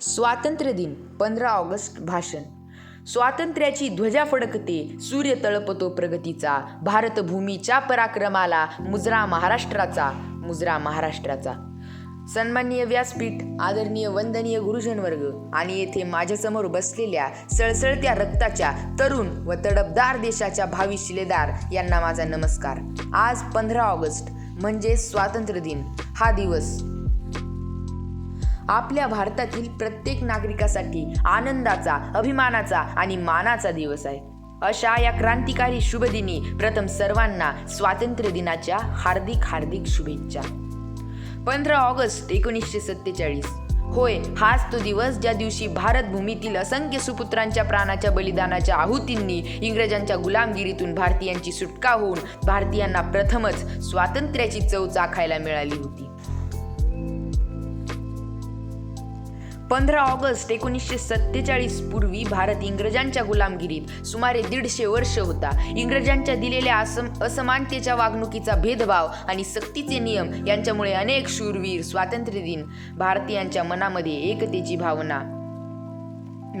स्वातंत्र्य दिन पंधरा ऑगस्ट भाषण. स्वातंत्र्याची ध्वजा फडकते सूर्य तळपतो प्रगतीचा भारतभूमीच्या पराक्रमाला मुजरा महाराष्ट्राचा मुजरा महाराष्ट्राचा. सन्माननीय व्यासपीठ आदरणीय वंदनीय गुरुजनवर्ग आणि येथे माझ्यासमोर बसलेल्या सळसळत्या रक्ताच्या तरुण व तडपदार देशाच्या भावी शिलेदार यांना माझा नमस्कार. आज पंधरा ऑगस्ट म्हणजे स्वातंत्र्य दिन. हा दिवस आपल्या भारतातील प्रत्येक नागरिकासाठी आनंदाचा अभिमानाचा आणि मानाचा दिवस आहे. अशा या क्रांतिकारी शुभदिनी प्रथम सर्वांना स्वातंत्र्य दिनाच्या हार्दिक हार्दिक शुभेच्छा. पंधरा ऑगस्ट एकोणीसशे सत्तेचाळीस. होय हाच तो दिवस ज्या दिवशी भारत भूमीतील असंख्य सुपुत्रांच्या प्राणाच्या बलिदानाच्या आहुतींनी इंग्रजांच्या गुलामगिरीतून भारतीयांची सुटका होऊन भारतीयांना प्रथमच स्वातंत्र्याची चव चाखायला मिळाली होती. पंधरा ऑगस्ट एकोणीसशे सत्तेचाळीस पूर्वी भारत इंग्रजांच्या गुलामगिरीत सुमारे दीडशे वर्ष होता. इंग्रजांच्या दिलेल्या असम असमानतेच्या वागणुकीचा भेदभाव आणि सक्तीचे नियम यांच्यामुळे अनेक शूरवीर स्वातंत्र्य दिन भारतीयांच्या मनामध्ये एकतेची भावना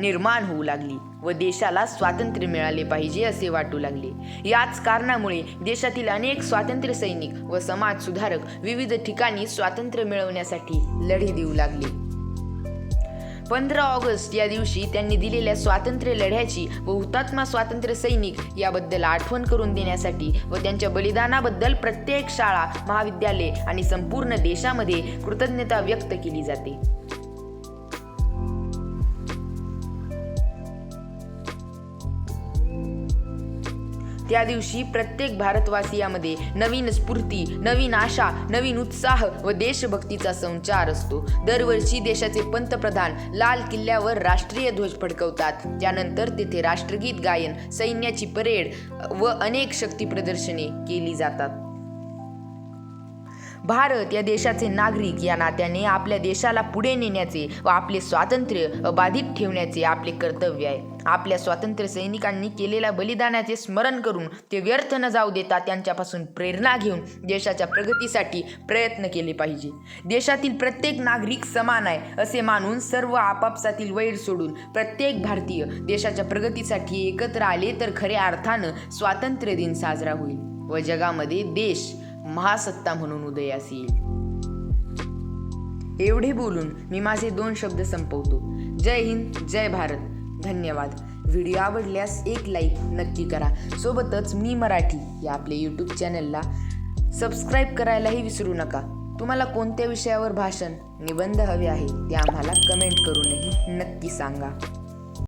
निर्माण होऊ लागली व देशाला स्वातंत्र्य मिळाले पाहिजे असे वाटू लागले. याच कारणामुळे देशातील अनेक स्वातंत्र्य सैनिक व समाज सुधारक विविध ठिकाणी स्वातंत्र्य मिळवण्यासाठी लढे देऊ लागले. पंधरा ऑगस्ट या दिवशी त्यांनी दिलेल्या स्वातंत्र्य लढ्याची व हुतात्मा स्वातंत्र्य सैनिक याबद्दल आठवण करून देण्यासाठी व त्यांच्या बलिदानाबद्दल प्रत्येक शाळा महाविद्यालय आणि संपूर्ण देशामध्ये कृतज्ञता व्यक्त केली जाते. त्या दिवशी प्रत्येक भारतवासियामध्ये नवीन स्फूर्ती नवीन आशा नवीन उत्साह व देशभक्तीचा संचार असतो. दरवर्षी देशाचे पंतप्रधान लाल किल्ल्यावर राष्ट्रीय ध्वज फडकवतात. त्यानंतर तेथे राष्ट्रगीत गायन सैन्याची परेड व अनेक शक्ती प्रदर्शने केली जातात. भारत या देशाचे नागरिक या नात्याने आपल्या देशाला पुढे नेण्याचे व आपले स्वातंत्र्य अबाधित ठेवण्याचे आपले कर्तव्य आहे. आपल्या स्वातंत्र्य सैनिकांनी केलेल्या बलिदानाचे स्मरण करून ते व्यर्थ न जाऊ देता त्यांच्यापासून प्रेरणा घेऊन देशाच्या प्रगतीसाठी प्रयत्न केले पाहिजे. देशातील प्रत्येक नागरिक समान आहे असे मानून सर्व आपापसातील वैर सोडून प्रत्येक भारतीय देशाच्या प्रगतीसाठी एकत्र आले तर खऱ्या अर्थानं स्वातंत्र्य दिन साजरा होईल. व जगामध्ये देश महासत्ता म्हणून उदयास येईल एवढे बोलून मी माझे दोन शब्द संपवतो. जय हिंद जय भारत. धन्यवाद. व्हिडिओ आवडल्यास एक लाईक नक्की करा. सोबतच मी मराठी या आपल्या यूट्यूब चॅनलला सबस्क्राईब करायलाही विसरू नका. तुम्हाला कोणत्या विषयावर भाषण निबंध हवे आहे ते आम्हाला कमेंट करूनही नक्की सांगा.